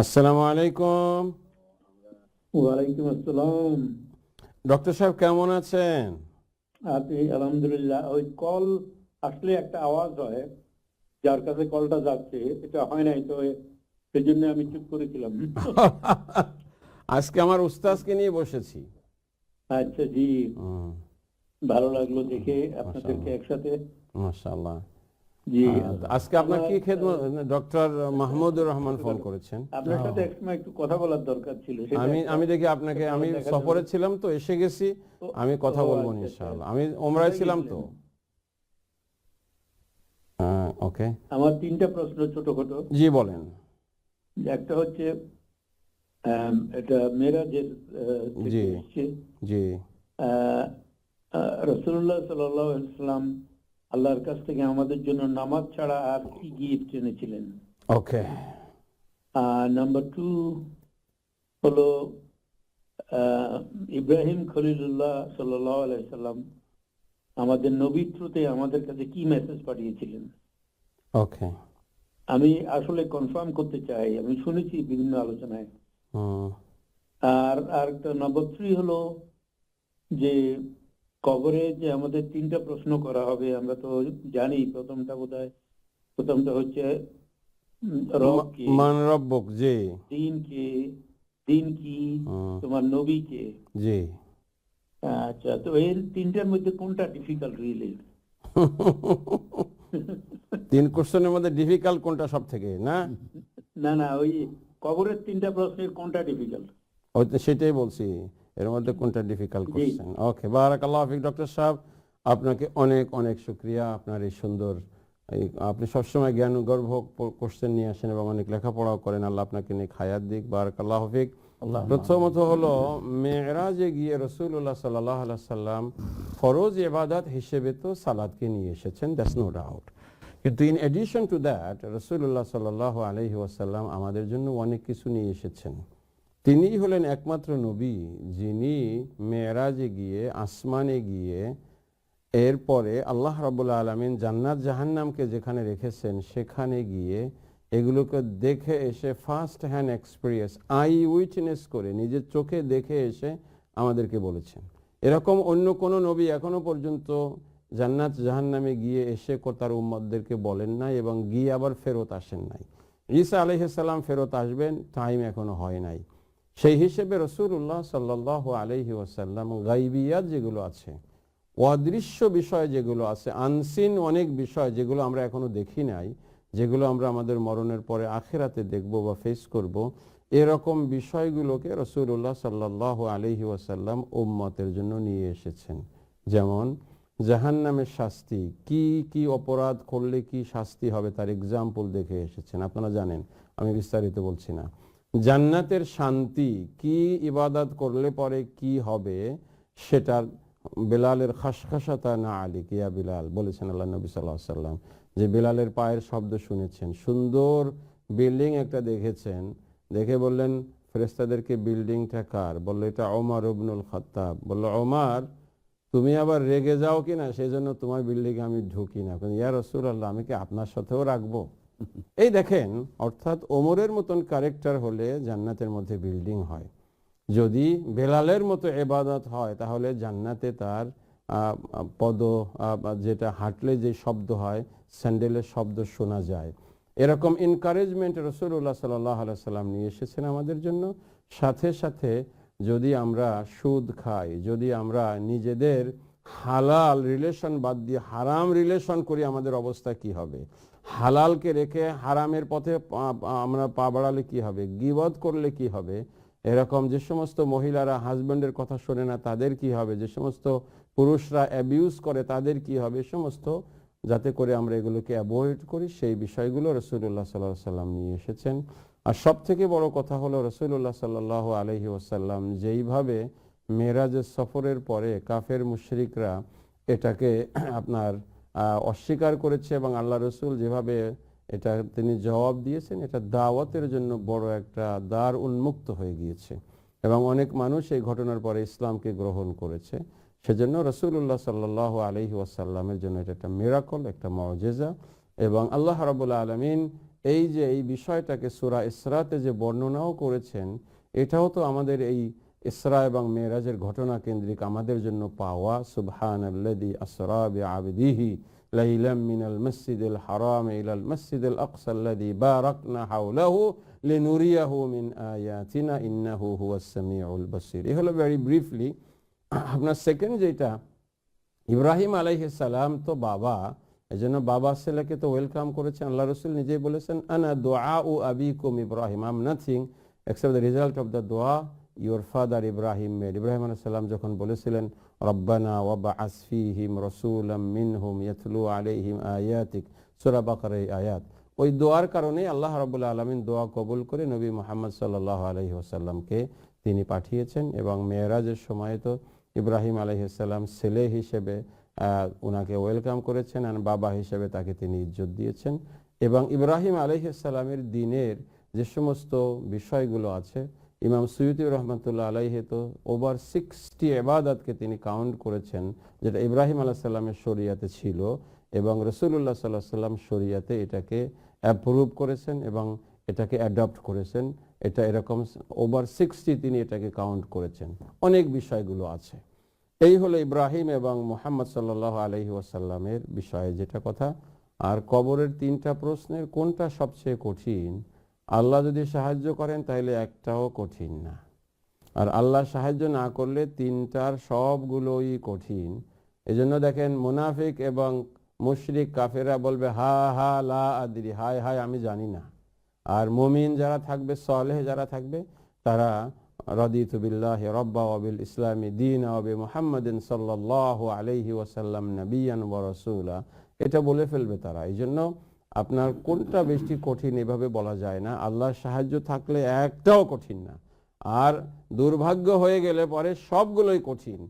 আসসালামু আলাইকুম। ওয়ালাইকুম আসসালাম। ডক্টর সাহেব কেমন আছেন? আপনি আলহামদুলিল্লাহ। ওই কল আসলে একটা আওয়াজ হয় যার কাছে কলটা যাচ্ছে এটা হয় নাই তো সেই জন্য আমি চুপ করেছিলাম। আজকে আমার উস্তাজকে নিয়ে বসেছি। আচ্ছা জি। ভালো লাগল দেখে আপনাদেরকে একসাথে। মাশাআল্লাহ। জি আজকে আপনার কি খেদমত? ডক্টর মাহমুদুর রহমান ফোন করেছেন। আপনার সাথে একটু কথা বলার দরকার ছিল আমি আমি দেখি আপনাকে আমি সফরে ছিলাম তো এসে গেছি আমি কথা বলব আচ্ছা, ইনশাআল্লাহ। আচ্ছা। আমি ওমরায় ছিলাম তো। ওকে। আমার তিনটা প্রশ্ন ছোটখাটো। জি বলেন। একটা হচ্ছে এটা মেরাজের জি। জি। রসুল্লাহ সাল্লাম আল্লাহর কাছ থেকে আমাদের জন্য নামাজ ছাড়া আর কি গিফট এনেছিলেন ওকে নাম্বার টু হলো ইব্রাহিম খলিলুল্লাহ সাল্লাম আমাদের নবিত্রতে আমাদের কাছে কি মেসেজ পাঠিয়েছিলেন? ওকে আমি আসলে কনফার্ম করতে চাই আমি শুনেছি বিভিন্ন আলোচনায়। হুম। আর আরেকটা নাম্বার থ্রি হলো যে কবরে যে আমাদের তিনটা প্রশ্ন করা হবে আমরা তো জানি প্রথমটা বোধহয় প্রথমটা হচ্ছে উম, রব কে। মান রব্বক জি। দিন কে দিন কি তোমার নবী কে? জি। আচ্ছা তো তিনটার মধ্যে কোনটা ডিফিকাল্ট রিয়েলি তিন কোশ্চেনের মধ্যে ডিফিকাল্ট কোনটা সব থেকে না? না না ওই কবরের তিনটা প্রশ্নের কোনটা ডিফিকাল্ট ওই তো সেটাই বলছি। এর মধ্যে কোনটা ডিফিকাল্ট। কোশ্চেন ওকে বারাকাল্লাহ ফিক ডক্টর সাহেব আপনাকে অনেক অনেক শুক্রিয়া আপনার এই সুন্দর এই আপনি সবসময় জ্ঞান গর্ভ কোশ্চেন নিয়ে আসেন এবং অনেক লেখাপড়াও করেন। আল্লাহ আপনাকে নিয়ে খায়াত দিক। বারাকাল্লাহ ফিক। প্রথমত হলো মেয়েরাজে গিয়ে রসুল্লাহ সাল্লাহ সাল্লাম ফরজ এবাদাত হিসেবে তো সালাদকে নিয়ে এসেছেন। দ্যাটস নো ডাউট কিন্তু ইন এডিশন টু দ্যাট রসুল্লাহ সাল্লাহ আলহি ওয়াসাল্লাম আমাদের জন্য অনেক কিছু নিয়ে এসেছেন। তিনিই হলেন একমাত্র নবী যিনি মেয়েরাজে গিয়ে, আসমানে গিয়ে, এরপরে আল্লাহ রাবুল্লাহ আলমিন জান্নাত জাহান্নামকে যেখানে রেখেছেন, সেখানে গিয়ে এগুলোকে দেখে এসে first hand experience eye witness করে নিজের চোখে দেখে এসে আমাদেরকে বলেছেন। এরকম অন্য কোনো নবী এখনও পর্যন্ত জান্নাত জাহান্নামে গিয়ে এসে তার উম্মদদেরকে বলেন নাই এবং গিয়ে আবার ফেরত আসেন নাই। ঈসা আলহিসাল্লাম ফেরত আসবেন টাইম এখনও হয় নাই। সেই হিসেবে রসুল্লাহ সাল্লাহ আলহি ওয়াসাল্লাম গাইবিয়াত যেগুলো আছে, অদৃশ্য বিষয় যেগুলো আছে, আনসিন অনেক বিষয় যেগুলো আমরা এখনও দেখি নাই, যেগুলো আমরা আমাদের মরণের পরে আখেরাতে দেখব বা ফেস করব, এরকম বিষয়গুলোকে রসুল্লাহ সাল্লাহ আলহি ওয়াসাল্লাম উম্মতের জন্য নিয়ে এসেছেন। যেমন, জাহান্নামের শাস্তি, কি কি অপরাধ করলে কি শাস্তি হবে তার এক্সাম্পল দেখে এসেছেন। আপনারা জানেন, আমি বিস্তারিত বলছি না। জান্নাতের শান্তি কি ইবাদত করলে পরে কি হবে সেটার বেলালের খাসখাসাতা না আলী কিয়া বিলাল? বলেছেন আল্লাহ নবী সাল্লাহ সাল্লাম যে বেলালের পায়ের শব্দ শুনেছেন। সুন্দর বিল্ডিং একটা দেখেছেন। দেখে বললেন ফেরেস্তাদেরকে বিল্ডিংটা কার? বলল, এটা ওমর রবনুল খত্তাব। বলল, ওমার, তুমি আবার রেগে যাও কিনা? সেই জন্য তোমার বিল্ডিং আমি ঢুকি না। ইয়া রসুল আল্লাহ আমি কি আপনার সাথেও রাখব? এই দেখেন, অর্থাৎ ওমরের মতন ক্যারেক্টার হলে জান্নাতের মধ্যে বিল্ডিং হয়। যদি বেলালের মতো এবাদত হয়, তাহলে জান্নাতে তার পদ যেটা হাঁটলে যে শব্দ হয়, স্যান্ডেলের শব্দ শোনা যায়। এরকম এনকারেজমেন্ট রসুল্লাহ সাল্লাহ সাল্লাম নিয়ে এসেছেন আমাদের জন্য। সাথে সাথে যদি আমরা সুদ খাই, যদি আমরা নিজেদের হালাল রিলেশন বাদ দিয়ে হারাম রিলেশন করি, আমাদের অবস্থা কি হবে? হালালকে রেখে হারামের পথে আমরা পা বাড়ালে কি হবে? গিবদ করলে কি হবে? এরকম যে সমস্ত মহিলারা হাজব্যান্ডের কথা শোনে না, তাদের কি হবে? যে সমস্ত পুরুষরা অ্যাবিউজ করে, তাদের কি হবে? সমস্ত, যাতে করে আমরা এগুলোকে অ্যাভয়েড করি, সেই বিষয়গুলো রসুল্লাহ সাল্লাহ সাল্লাম নিয়ে এসেছেন। আর সব থেকে বড় কথা হলো রসুল্লাহ সাল্লাহ আলহি ওসাল্লাম যেইভাবে মেরাজের সফরের পরে কাফের মুশরিকরা এটাকে আপনার অস্বীকার করেছে এবং আল্লাহ রসুল যেভাবে এটা তিনি জবাব দিয়েছেন, এটা দাওয়াতের জন্য বড় একটা দ্বার উন্মুক্ত হয়ে গিয়েছে। এবং অনেক মানুষ এই ঘটনার পরে ইসলামকে গ্রহণ করেছে। সেজন্য রসুল্লাহ সাল্লাহ আলহি ওয়াসাল্লামের জন্য এটা একটা মেরাকল একটা মজেজা। এবং আল্লাহ রাবুল্লাহ আলমিন এই যে, এই বিষয়টাকে সুরা ইসরাতে যে বর্ণনাও করেছেন, এটাও তো আমাদের এই ইসরা এবং মেরাজের ঘটনা কেন্দ্রিক আমাদের জন্য পাওয়া সুবহান আল্লাদি আসরা মসজিদুল হারাম ইলাল মসজিদুল আকসা আল্লাদি বারাকনা হাওলাহু লিনুরিয়াহু মিন আয়াতিনা ইন্নাহু হুয়াস সামিউল বাসির। এই হলো ব্রিফলি আপনার সেকেন্ড যেটা, ইব্রাহিম আলাইহিস সালাম তো বাবা এই জন্য বাবা ছেলেকে তো ওয়েলকাম করেছেন আল্লাহ রসুল নিজেই বলেছেন, আনা দোয়া ও আবিকুম Ibrahim I'm nothing except the result of the দোয়া your father Ibrahim made Ibrahim আলাইসাল্লাম যখন বলেছিলেন, রব্বানা ওয়াবা আসফিহিম রসুলাম মিনহুম ইয়াতলু আলাইহিম আয়াতিক। সূরা বাকারের এই আয়াত। ওই দোয়ার কারণে আল্লাহ রাবুল্লাহ আলমিন দোয়া কবুল করে নবী মোহাম্মদ সাল্লাহ আলহি ওসাল্লামকে তিনি পাঠিয়েছেন এবং মেয়েরাজের সময় তো ইব্রাহিম আলহিসাল্লাম ছেলে হিসেবে ওনাকে ওয়েলকাম করেছেন আর বাবা হিসেবে তাকে তিনি ইজ্জত দিয়েছেন। এবং ইব্রাহিম আলহিসাল্লামের দিনের যে সমস্ত বিষয়গুলো আছে ইমাম সৈয়দ রহমতুল্লাহ আলাইহে তো ওভার সিক্সটি এবাদতকে তিনি কাউন্ট করেছেন, যেটা ইব্রাহিম আলাহ সাল্লামের শরিয়াতে ছিল এবং রসুল্লাহ সাল্লাহ সাল্লাম শরিয়াতে এটাকে অ্যাপ্রুভ করেছেন এবং এটাকে অ্যাডপ্ট করেছেন। এটা এরকম ওভার সিক্সটি তিনি এটাকে কাউন্ট করেছেন। অনেক বিষয়গুলো আছে। এই হলো ইব্রাহিম এবং মোহাম্মদ সাল্লাহ আলহি ওয়াসাল্লামের বিষয়ে যেটা কথা। আর কবরের তিনটা প্রশ্নের কোনটা সবচেয়ে কঠিন? আল্লাহ যদি সাহায্য করেন, তাহলে একটাও কঠিন না। আর আল্লাহ সাহায্য না করলে তিনটার সবগুলোই কঠিন। এজন্য দেখেন, মুনাফিক এবং মুশরিক কাফেরা বলবে, হা হা, লা আদিরি, হায় হায়, আমি জানি না। আর মুমিন যারা থাকবে, সলেহ যারা থাকবে, তারা রদিতু বিল্লাহ রব্বা ওয়াবিল ইসলামী দিন ওয়াবি মুহাম্মাদিন সাল্লাহ আলাইহি ওয়াসাল্লাম নবিয়ান ওয়া রাসূলা। এটা বলে ফেলবে তারা। এই জন্য আপনার কোনটা বেশি কঠিন এভাবে বলা যায় না। আল্লাহর সাহায্য থাকলে একটাও কঠিন না। আর দুর্ভাগ্য হয়ে গেলে পরে সবগুলোই কঠিন।